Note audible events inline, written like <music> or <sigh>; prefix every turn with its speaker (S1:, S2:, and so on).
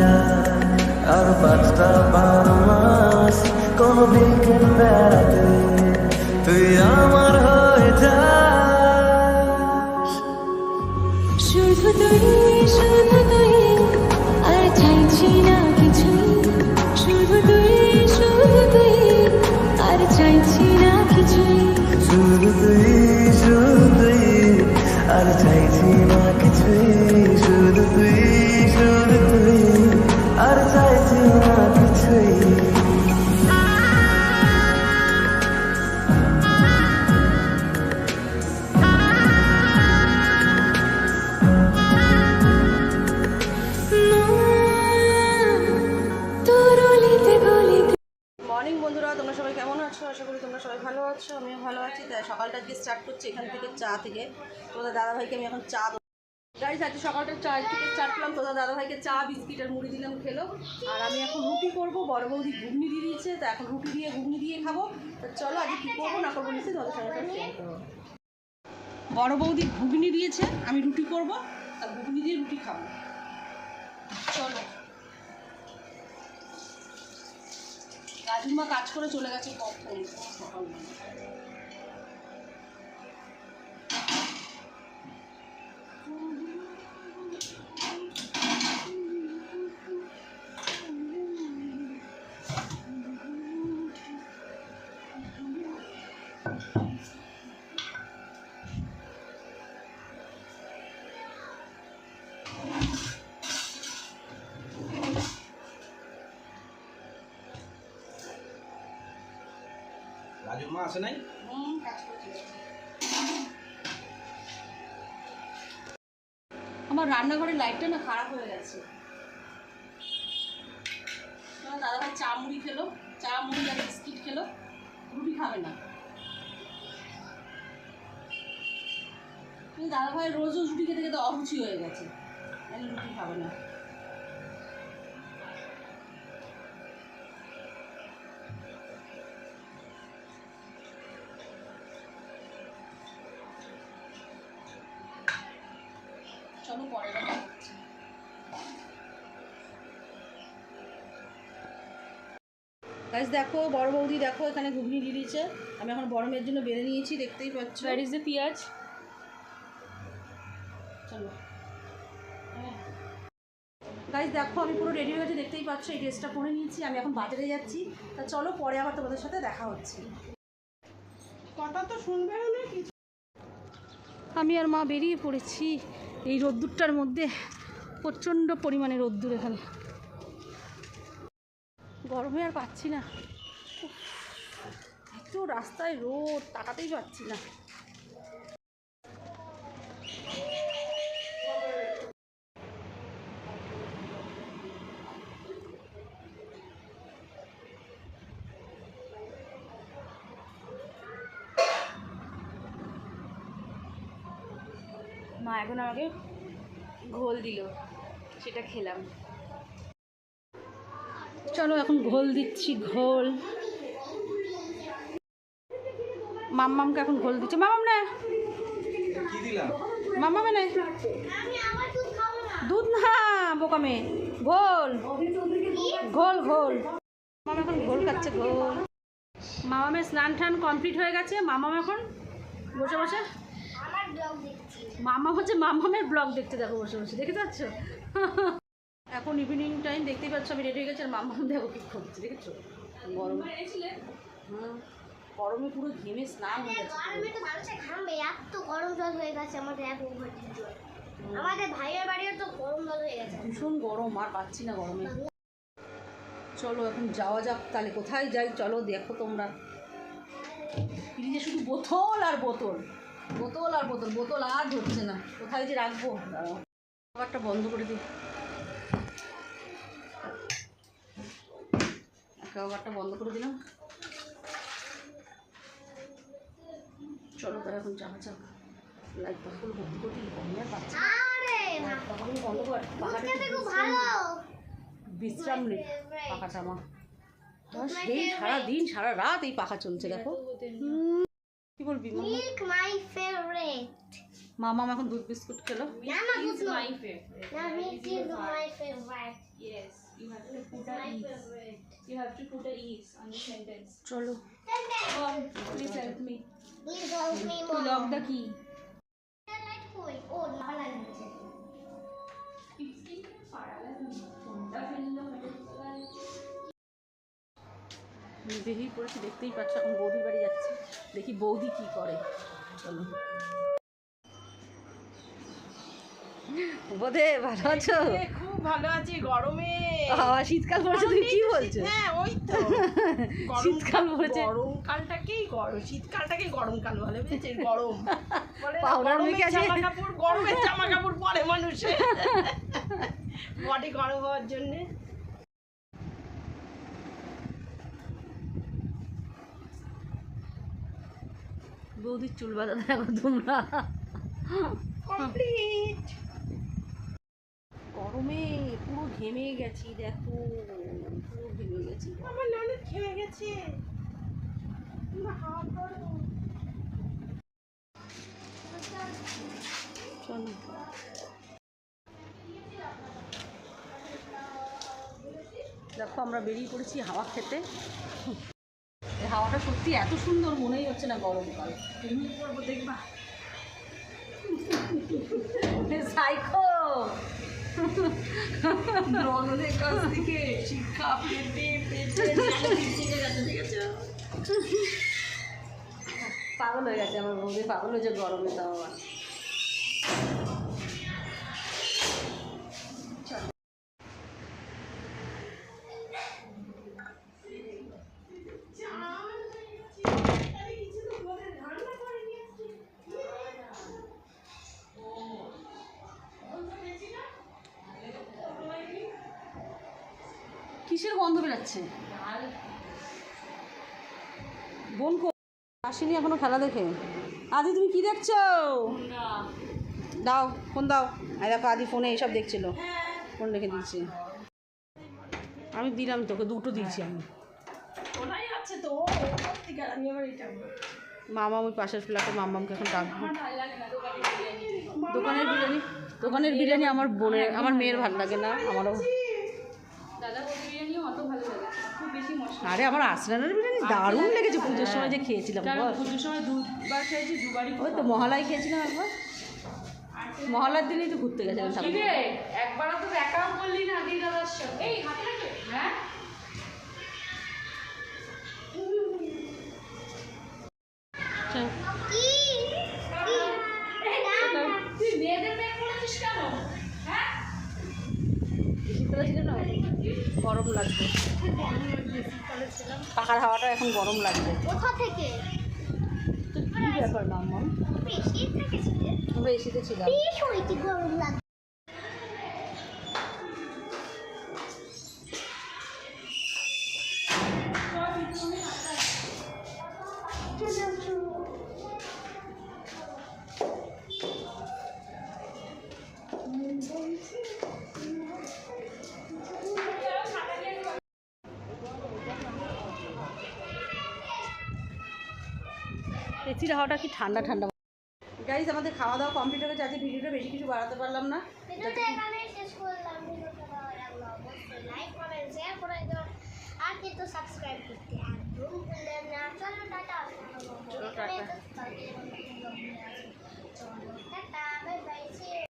S1: যায়। আর পাঁচটা বারো মাস কোনো বিকেল বেড়াতে। তুই আমার হয়ে যাস।
S2: শুধু তুই শুধু তুই আর চাইছি না কিছু। শুধু তুই শুধু তুই আর চাইছি না কিছুই
S1: শুধু তুই শুধু তুই আর চাইছি
S3: করি, তোমরা সবাই ভালো আছো, আমিও ভালো আছি। তাই সকালটা আজকে স্টার্ট করছি এখান থেকে চা থেকে। তোদের দাদাভাইকে আমি এখন চা গাড়ি আজকে সকালটা চা থেকে স্টার্ট করলাম। তোদের দাদাভাইকে চা, বিস্কিট আর মুড়ি দিলাম, খেলো। আর আমি এখন রুটি করব, বড় বৌদি ঘুগনি দিয়ে দিয়েছে, তা এখন রুটি দিয়ে ঘুগনি দিয়ে খাব। তা চলো, আজকে কী করব না করব নিশ্চয়ই তোমাদের সঙ্গে করব। বড় বৌদি ঘুগনি দিয়েছে, আমি রুটি করব, আর ঘুগনি দিয়ে রুটি খাব। চলো। রাজুমা কাজ করে চলে গেছে কখন? সকালবেলা
S4: মা আসে নাই।
S3: আমার রান্নাঘরের লাইটটা না খারাপ হয়ে গেছে। আমার দাদাভাই চা মুড়ি খেলো, চা মুড়ি আর বিস্কিট খেলো, রুটি খাবে না। কিন্তু দাদাভাই রোজ রুটি খেতে খেতে অরুচি হয়ে গেছে রুটি খাবে না। চলো পরে গাইস দেখো বড় বৌদি দেখো এখানে ঘুগনি দিয়ে দিয়েছে। আমি এখন বড় মেয়ের জন্য বেড়ে নিয়েছি দেখতেই পাচ্ছ।
S5: Where is the পেঁয়াজ?
S3: চলো। গাইস দেখো আমি পুরো রেডি হয়ে গেছি দেখতেই পাচ্ছ এই ড্রেসটা পরে নিয়েছি আমি এখন বাজারে যাচ্ছি। তা চলো পরে আবার তোমাদের সাথে দেখা হচ্ছে। কথা তো শুনবে না কিছু আমি আর মা বেরিয়ে পড়েছি। এই রোদ্দুরটার মধ্যে প্রচণ্ড পরিমাণে রোদ্দুর এখানে। গরমে আর পাচ্ছি না। এত রাস্তায় রোদ, তাকাতেই পাচ্ছি না।
S5: মা এখন আমাকে ঘোল দিল সেটা খেলাম।
S3: চলো এখন ঘোল দিচ্ছি ঘোল। মাম্মামকে এখন ঘোল দিচ্ছে। মামাম না।
S4: কি দিলাম?
S3: মাম্মামে না দুধ না বোকামে। ঘোল। ঘোল ঘোল। মামা এখন ঘোল খাচ্ছে ঘোল। মামামের স্নান টান কমপ্লিট হয়ে গেছে। মামাম এখন বসে বসে। মামা হচ্ছে মামামের ব্লগ দেখতে দেখো বসে বসে দেখতে পাচ্ছ এখন ইভিনিং টাইম দেখতেই পাচ্ছ আমি রেডি হয়ে গেছি আর মামাম দেখো কি করছে দেখেছ? গরম। হুম গরমে পুরো ঘেমে স্নান হয়ে গেছে।
S6: ঘামবে এত গরম জল হয়ে গেছে আমাদের এক আমাদের ভাইয়ের বাড়িও তো গরম জল হয়ে গেছে।
S3: ভীষণ গরম আর পাচ্ছি না গরমে। চলো এখন যাওয়া যাক তাহলে কোথায় যাই? চলো দেখো তোমরা। ফ্রিজে শুধু বোতল আর বোতল। বোতল আর বোতল বোতল আর ধরছে না। কোথায় যে রাখব? খাবারটা বন্ধ করে দিই। খাবারটা বন্ধ করে দিলাম। চলো তাহলে এখন যাওয়া যাক লাইটটা ফুল ভর্তি করে দিই। গরমে আর পাচ্ছি না।
S6: আরে
S3: লাইটটা এখন বন্ধ কর বিশ্রাম নেই আমার আর সেই সারা দিন সারা রাত এই পাখা চলছে দেখো। কি বলবি মাম্মা?
S6: মিল্ক মাই ফেভারিট
S3: মামা এখন দুধ বিস্কুট খেলো
S6: না না
S5: It's
S6: দুধ
S5: my favorite.
S6: না milk is my favourite
S5: Yes, you have to put a
S6: my
S5: is.
S6: Favourite
S5: You have to put a is on the sentence.
S3: চলো
S5: Mom, please help me.
S6: Please help me
S5: To
S6: mom
S5: lock the key.
S6: Light কই ও না লাগছে
S3: বেরিয়ে পড়েছি দেখতেই পাচ্ছ এখন বৌদির বাড়ি যাচ্ছি। দেখি বৌদি কি করে। চলো। বোধে ভালো আছো?
S7: খুব ভালো আছি গরমে।
S3: বাবা, শীতকাল পড়েছে তুমি কি বলছো?
S7: হ্যাঁ ওই তো। <laughs>
S3: শীতকাল পড়েছে।
S7: গরমকালটাকেই গরম শীতকালটাকে গরমকাল বলে বুঝেছিস গরম। <laughs> বলে
S3: পাউডার মেখে আছে।
S7: জামা কাপড় গরমের জামা কাপড় পরে মানুষে। বডি গরম হওয়ার জন্য।
S3: বৌদির চুল বাঁধা দেখো তোমরা।
S7: কমপ্লিট
S3: গরমে পুরো ঘেমে গেছি দেখো। পুরো ঘেমে গেছি।
S7: আমার ননদ ঘেমে গেছে।
S3: চলো। দেখো আমরা বেরিয়ে পড়েছি হাওয়া খেতে। হাওয়াটা সত্যি এত সুন্দর মনেই হচ্ছে না গরমকাল তুমি করব দেখবা সাইকো
S7: ননদের কাছ থেকে শিক্ষা পেতে পেতে গেছে দেখেছ
S3: পাগল হয়ে গেছে আমার বৌদি পাগল হয়েছে গরমে তাও আবার গন্ধ বেরাচ্ছে বোন আসেনি এখনও খেলা দেখে। আদি তুমি কি দেখছ? দাও ফোন দাও। আর দেখো আদি ফোনে এইসব দেখছিল। ফোন রেখে দিয়েছি। আমি দিলাম তোকে দুটো দিয়েছি আমি। মামা ওই পাশের ফ্ল্যাটে মামামকে এখন ডাকবো দোকানের বিরিয়ানি? দোকানের বিরিয়ানি আমার বোনের আমার মেয়ের ভালো লাগে না আমারও
S5: দাদা বৌদি বিরিয়ানিও অত ভালো লাগে না। খুব বেশি মশলা
S3: আরে আমার আসরানের বিরিয়ানি? দারুণ লেগেছে পুজোর সময় যে খেয়েছিলাম বল।
S5: পুজোর সময় দুবার খেয়েছি দুবারই
S3: ওই তো মহালয় খেয়েছিলাম একবার। মহালয়ার দিনই তো ঘুরতে গেছিলাম
S5: একবারও তো দেখাও করলি না দি দাদার সাথে এই হাতে রাখে হ্যাঁ? তুই মেয়েদের ব্যাগ করেছিস কেন? হ্যাঁ?
S3: ছিল না গরম লাগবে। পাখার হাওয়াটা এখন গরম লাগবে।
S6: কোথা থেকে?
S3: ব্যাপার
S6: ছিল?
S3: আমরা এসিতে ছিলাম
S6: গরম
S3: মিষ্টির হাওয়াটা কি ঠান্ডা ঠান্ডা? গাইজ আমাদের খাওয়া দাওয়া কমপ্লিট হয়ে গেছে। আজকে ভিডিওটা বেশি কিছু বাড়াতে পারলাম না।
S6: আর কিন্তু সাবস্ক্রাইব করতে ভুলবেন না। চলো টাটা
S3: টাটা। টাটা